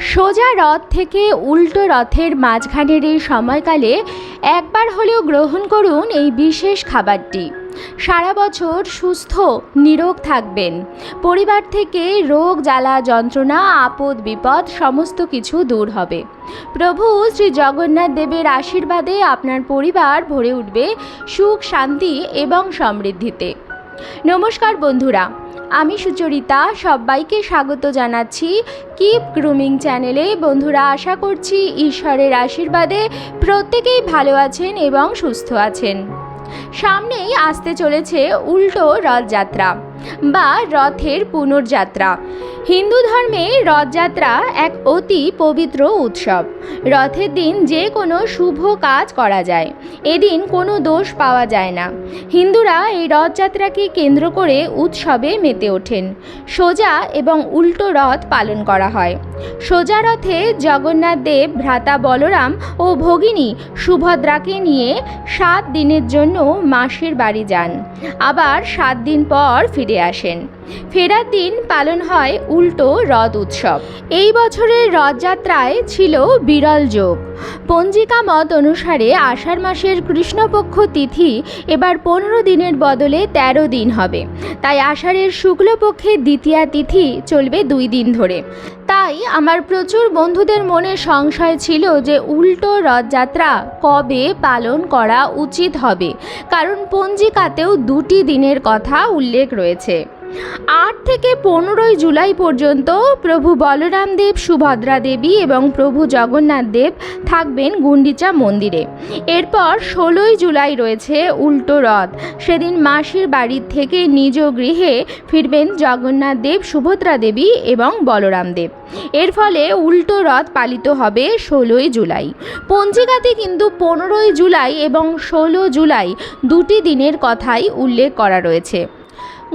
সোজা রথ থেকে উল্টো রথের মাঝখানের এই সময়কালে একবার হলেও গ্রহণ করুন এই বিশেষ খাবারটি। সারা বছর সুস্থ, নিরোগ থাকবেন। পরিবার থেকে রোগ, জ্বালা, যন্ত্রণা, আপদ, বিপদ সমস্ত কিছু দূর হবে। প্রভু শ্রী জগন্নাথ দেবের আশীর্বাদে আপনার পরিবার ভরে উঠবে সুখ, শান্তি এবং সমৃদ্ধিতে। নমস্কার বন্ধুরা আমি সুচরিতা, সবাইকে স্বাগত জানাচ্ছি কিপ গ্রুমিং চ্যানেলে। বন্ধুরা, আশা করছি ঈশ্বরের আশীর্বাদে প্রত্যেকেই ভালো আছেন এবং সুস্থ আছেন। সামনেই আসতে চলেছে উল্টো রথযাত্রা বা রথের পুনর্যাত্রা। হিন্দু ধর্মে রথযাত্রা এক অতি পবিত্র উৎসব। রথের দিন যে কোনো শুভ কাজ করা যায়। এদিন কোনো দোষ পাওয়া যায় না। হিন্দুরা এই রথযাত্রাকে কেন্দ্র করে উৎসবে মেতে ওঠেন। সোজা এবং উল্টো রথ পালন করা হয়। সোজা রথে জগন্নাথ দেব, ভ্রাতা বলরাম ও ভগিনী সুভদ্রাকে নিয়ে সাত দিনের জন্য মাসির বাড়ি যান। আবার সাত দিন পর ফিরে আসেন। ফেরার দিন পালন হয় উল্টো রথ উৎসব। এই বছরের রথযাত্রায় ছিল বিরল যোগ। পঞ্জিকা মত অনুসারে আষাঢ় মাসের কৃষ্ণপক্ষ তিথি এবার পনেরো দিনের বদলে ১৩ দিন হবে। তাই আষাঢ়ের শুক্লপক্ষের দ্বিতীয়া তিথি চলবে দুই দিন ধরে। তাই আমার প্রচুর বন্ধুদের মনে সংশয় ছিল যে উল্টো রথযাত্রা কবে পালন করা উচিত হবে। কারণ পঞ্জিকাতেও দুটি দিনের কথা উল্লেখ রয়েছে। আট থেকে পনেরোই জুলাই পর্যন্ত প্রভু বলরাম দেব, সুভদ্রা দেবী এবং প্রভু জগন্নাথ দেব থাকবেন গুন্ডিচা মন্দিরে। এরপর ষোলোই জুলাই রয়েছে উল্টো রথ। সেদিন মাসির বাড়ির থেকে নিজ গৃহে ফিরবেন জগন্নাথ দেব, সুভদ্রা দেবী এবং বলরাম দেব। এর ফলে উল্টো রথ পালিত হবে ষোলোই জুলাই। পঞ্জিকাতে কিন্তু পনেরোই জুলাই এবং ষোলো জুলাই দুটি দিনের কথাই উল্লেখ করা রয়েছে।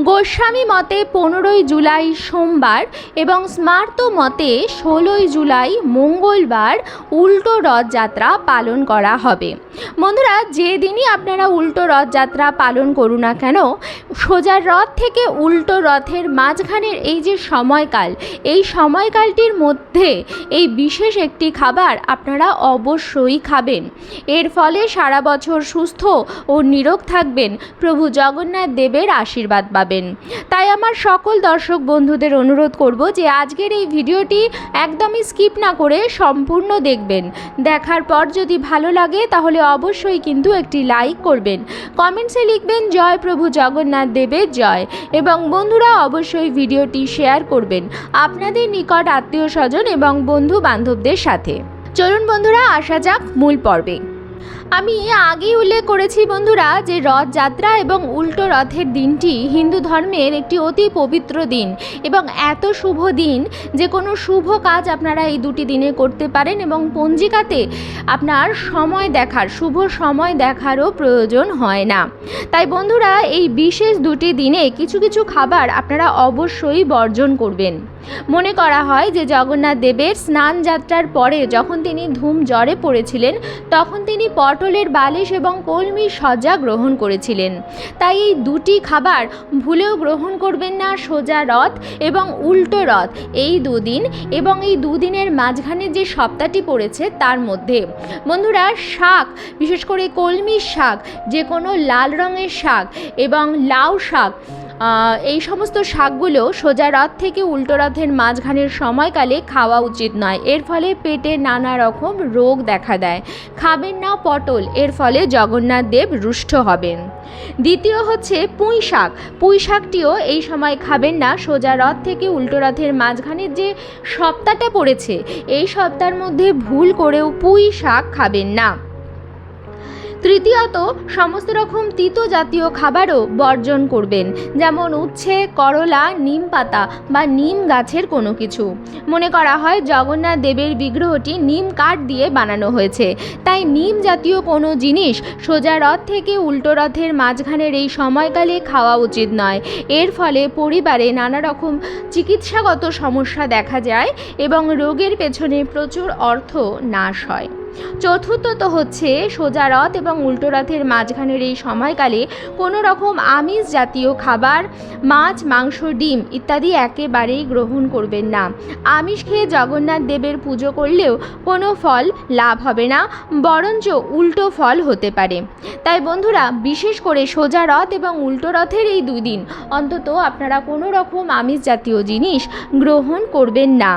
গোস্বামী মতে পনেরোই জুলাই সোমবার এবং স্মার্ত মতে ষোলোই জুলাই মঙ্গলবার উল্টো রথযাত্রা পালন করা হবে। বন্ধুরা, যেদিনই আপনারা উল্টো রথযাত্রা পালন করুন না কেন, সোজা রথ থেকে উল্টো রথের মাঝখানের এই যে সময়কাল, এই সময়কালটির মধ্যে এই বিশেষ একটি খাবার আপনারা অবশ্যই খাবেন। এর ফলে সারা বছর সুস্থ ও নিরোগ থাকবেন। প্রভু জগন্নাথ দেবের আশীর্বাদ পাবেন। তাই আমার সকল দর্শক বন্ধুদের অনুরোধ করব যে আজকের এই ভিডিওটি একদমই স্কিপ না করে সম্পূর্ণ দেখবেন। দেখার পর যদি ভালো লাগে তাহলে অবশ্যই কিন্তু একটি লাইক করবেন। কমেন্টসে লিখবেন, জয় প্রভু জগন্নাথ দেবের জয়। এবং বন্ধুরা অবশ্যই ভিডিওটি শেয়ার করবেন আপনাদের নিকট আত্মীয় স্বজন এবং বন্ধু বান্ধবদের সাথে। চলুন বন্ধুরা, আসা যাক মূল পর্বে। আমি আগেই উল্লেখ করেছি বন্ধুরা যে রথযাত্রা এবং উল্টো রথের দিনটি হিন্দু ধর্মের একটি অতি পবিত্র দিন এবং এত শুভ দিন যে কোনো শুভ কাজ আপনারা এই দুটি দিনে করতে পারেন এবং পঞ্জিকাতে আপনার সময় দেখার, শুভ সময় দেখারও প্রয়োজন হয় না। তাই বন্ধুরা এই বিশেষ দুটি দিনে কিছু কিছু খাবার আপনারা অবশ্যই বর্জন করবেন। মনে করা হয় যে জগন্নাথ দেবের স্নান যাত্রার পরে যখন তিনি ধূম জ্বরে পড়েছিলেন, তখন তিনি পটলের বালিশ এবং কলমির সজ্জা গ্রহণ করেছিলেন। তাই এই দুটি খাবার ভুলেও গ্রহণ করবেন না সোজা রথ এবং উল্টো রথ এই দুদিন এবং এই দুদিনের মাঝখানে যে সপ্তাহটি পড়েছে তার মধ্যে। বন্ধুরা, শাক, বিশেষ করে কলমির শাক যে কোনো লাল রঙের শাক এবং লাউ শাক এই সমস্ত শাকগুলো সোজা রথ থেকে উল্টো রথের মাঝখানের সময়কালে খাওয়া উচিত নয়। এর ফলে পেটে নানা রকম রোগ দেখা দেয়। খাবেন না পটল, এর ফলে জগন্নাথ দেব রুষ্ট হবেন। দ্বিতীয় হচ্ছে পুঁই শাক। পুঁই শাকটিও এই সময় খাবেন না। সোজা রথ থেকে উল্টো রথের মাঝখানের যে সপ্তাহটা পড়েছে, এই সপ্তাহের মধ্যে ভুল করেও পুঁই শাক খাবেন না। তৃতীয়ত, সমস্ত রকম তিতো জাতীয় খাবারও বর্জন করবেন, যেমন উচ্ছে, করলা, নিম পাতা বা নিম গাছের কোনো কিছু। মনে করা হয় জগন্নাথ দেবের বিগ্রহটি নিম কাঠ দিয়ে বানানো হয়েছে। তাই নিম জাতীয় কোনো জিনিস সোজা রথ থেকে উল্টো রথের মাঝখানের এই সময়কালে খাওয়া উচিত নয়। এর ফলে পরিবারে নানা রকম চিকিৎসাগত সমস্যা দেখা যায় এবং রোগের পেছনে প্রচুর অর্থ নাশ হয়। চতুর্থত হচ্ছে সোজা রথ এবং উল্টো রথের মাঝখানের এই সময়কালে কোনো রকম আমিষ জাতীয় খাবার, মাছ, মাংস, ডিম ইত্যাদি একেবারেই গ্রহণ করবেন না। আমিষ খেয়ে জগন্নাথ দেবের পুজো করলেও কোনো ফল লাভ হবে না, বরঞ্চ উল্টো ফল হতে পারে। তাই বন্ধুরা, বিশেষ করে সোজা রথ এবং উল্টো রথের এই দুই দিন অন্তত আপনারা কোনো রকম আমিষ জাতীয় জিনিস গ্রহণ করবেন না।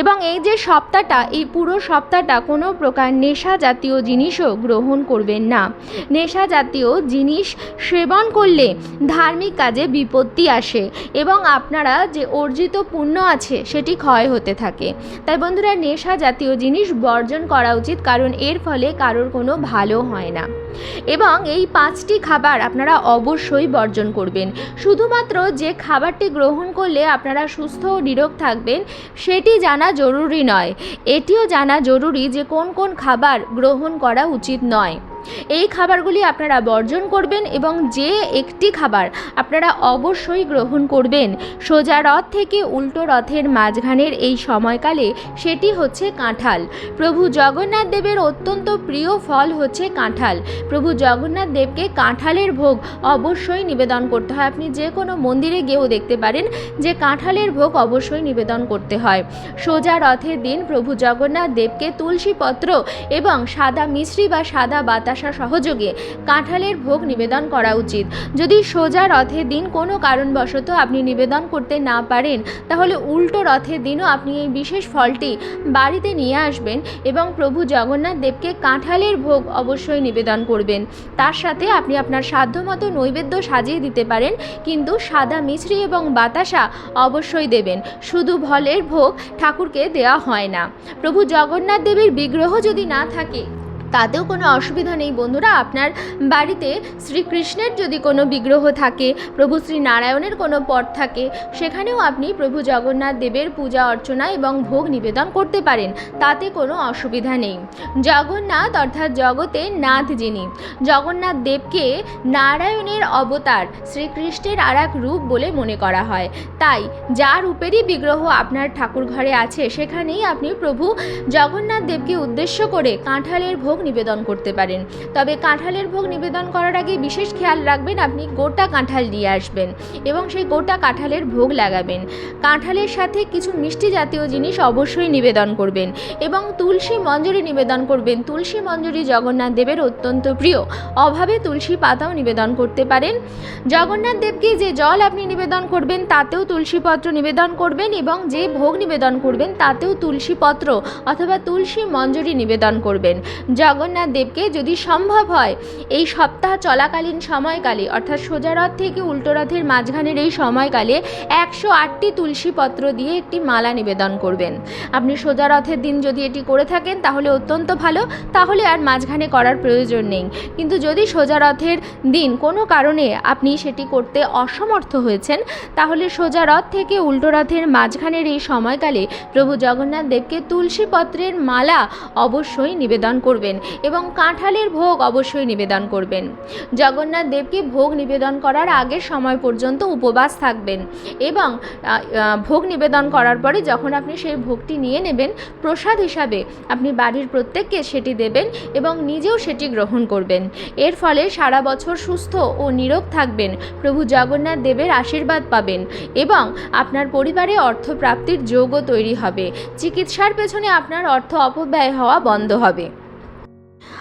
এবং এই যে সপ্তাহটা, এই পুরো সপ্তাহটা কোনো প্রকার নেশা জাতীয় জিনিসও গ্রহণ করবেন না। নেশা জাতীয় জিনিস সেবন করলে ধার্মিক কাজে বিপত্তি আসে এবং আপনারা যে অর্জিত পুণ্য আছে সেটি ক্ষয় হতে থাকে। তাই বন্ধুরা, নেশা জাতীয় জিনিস বর্জন করা উচিত, কারণ এর ফলে কারোর কোনো ভালো হয় না। এবং এই পাঁচটি খাবার আপনারা অবশ্যই বর্জন করবেন। শুধুমাত্র যে খাবারটি গ্রহণ করলে আপনারা সুস্থ ও নিরোগ থাকবেন, সেটি জানা জরুরি নয়। এটিও জানা জরুরি যে কোন কোন খাবার গ্রহণ করা উচিত নয়। এই খাবারগুলি আপনারা বর্জন করবেন এবং যে একটি খাবার আপনারা অবশ্যই গ্রহণ করবেন। সোজা রথ থেকে উল্টো রথের মাঝখানের এই সময়কালে সেটি হচ্ছে কাঁঠাল। প্রভু জগন্নাথ দেবের অত্যন্ত প্রিয় ফল হচ্ছে কাঁঠাল। প্রভু জগন্নাথ দেবকে কাঁঠালের ভোগ অবশ্যই নিবেদন করতে হয়। আপনি যে কোনো মন্দিরে গিয়েও দেখতে পারেন যে কাঁঠালের ভোগ অবশ্যই নিবেদন করতে হয়। সোজা রথের দিন প্রভু জগন্নাথ দেবকে তুলসী পত্র এবং সাদা মিশ্রি বা সাদা বাতাসা সহযোগে কাঁঠালের ভোগ নিবেদন করা উচিত। যদি সোজা রথের দিন কোনো কারণবশত আপনি নিবেদন করতে না পারেন, তাহলে উল্টো রথের দিনও আপনি এই বিশেষ ফলটি বাড়িতে নিয়ে আসবেন এবং প্রভু জগন্নাথ দেবকে কাঁঠালের ভোগ অবশ্যই নিবেদন করবেন। তার সাথে আপনি আপনার সাধ্যমতো নৈবেদ্য সাজিয়ে দিতে পারেন, কিন্তু সাদা মিশ্রি এবং বাতাসা অবশ্যই দেবেন। শুধু ভলের ভোগ ঠাকুরকে দেওয়া হয় না। প্রভু জগন্নাথ দেবের বিগ্রহ যদি না থাকে তাতেও কোনো অসুবিধা নেই। বন্ধুরা, আপনার বাড়িতে শ্রীকৃষ্ণের যদি কোনো বিগ্রহ থাকে, প্রভু শ্রী নারায়ণের কোনো পট থাকে, সেখানেও আপনি প্রভু জগন্নাথ দেবের পূজা, অর্চনা এবং ভোগ নিবেদন করতে পারেন। তাতে কোনো অসুবিধা নেই। জগন্নাথ অর্থাৎ জগতে নাথ যিনি, জগন্নাথ দেবকে নারায়ণের অবতার শ্রীকৃষ্ণের আর এক রূপ বলে মনে করা হয়। তাই যা রূপেরই বিগ্রহ আপনার ঠাকুর ঘরে আছে, সেখানেই আপনি প্রভু জগন্নাথ দেবকে উদ্দেশ্য করে কাঁঠালের ভোগ নিবেদন করতে পারেন। তবে কাঁঠালের ভোগ নিবেদন করার আগে বিশেষ খেয়াল রাখবেন, আপনি গোটা কাঁঠাল নিয়ে আসবেন এবং সেই গোটা কাঁঠালের ভোগ লাগাবেন। কাঁঠালের সাথে কিছু মিষ্টি জাতীয় জিনিস অবশ্যই নিবেদন করবেন এবং তুলসী মঞ্জুরি নিবেদন করবেন। তুলসী মঞ্জুরি জগন্নাথ দেবের অত্যন্ত প্রিয়। অভাবে তুলসী পাতাও নিবেদন করতে পারেন। জগন্নাথ দেবকে যে জল আপনি নিবেদন করবেন, তাতেও তুলসী পত্র নিবেদন করবেন এবং যে ভোগ নিবেদন করবেন, তাতেও তুলসী পত্র অথবা তুলসী মঞ্জুরি নিবেদন করবেন। জগন্নাথ দেবকে যদি সম্ভব হয়, এই সপ্তাহ চলাকালীন সময়কালে, অর্থাৎ সোজা রথ থেকে উল্টো রথের মাঝখানের এই সময়কালে একশো আটটি তুলসী পত্র দিয়ে একটি মালা নিবেদন করবেন। আপনি সোজা রথের দিন যদি এটি করে থাকেন, তাহলে অত্যন্ত ভালো। তাহলে আর মাঝখানে করার প্রয়োজন নেই। কিন্তু যদি সোজা রথের দিন কোনো কারণে আপনি সেটি করতে অসমর্থ হয়েছেন, তাহলে সোজা রথ থেকে উল্টো রথের মাঝখানের এই সময়কালে প্রভু জগন্নাথ দেবকে তুলসী পত্রের মালা অবশ্যই নিবেদন করবেন। এবং কাঁঠালের ভোগ অবশ্যই নিবেদন করবেন। জগন্নাথ দেবকে ভোগ নিবেদন করার আগে সময় পর্যন্ত উপবাস থাকবেন এবং ভোগ নিবেদন করার পরে যখন আপনি সেই ভোগটি নিয়ে নেবেন, প্রসাদ হিসাবে আপনি বাড়ির প্রত্যেককে সেটি দেবেন এবং নিজেও সেটি গ্রহণ করবেন। এর ফলে সারা বছর সুস্থ ও নিরোগ থাকবেন, প্রভু জগন্নাথ দেবের আশীর্বাদ পাবেন এবং আপনার পরিবারে অর্থপ্রাপ্তির যোগও তৈরি হবে। চিকিৎসার পেছনে আপনার অর্থ অপব্যয় হওয়া বন্ধ হবে।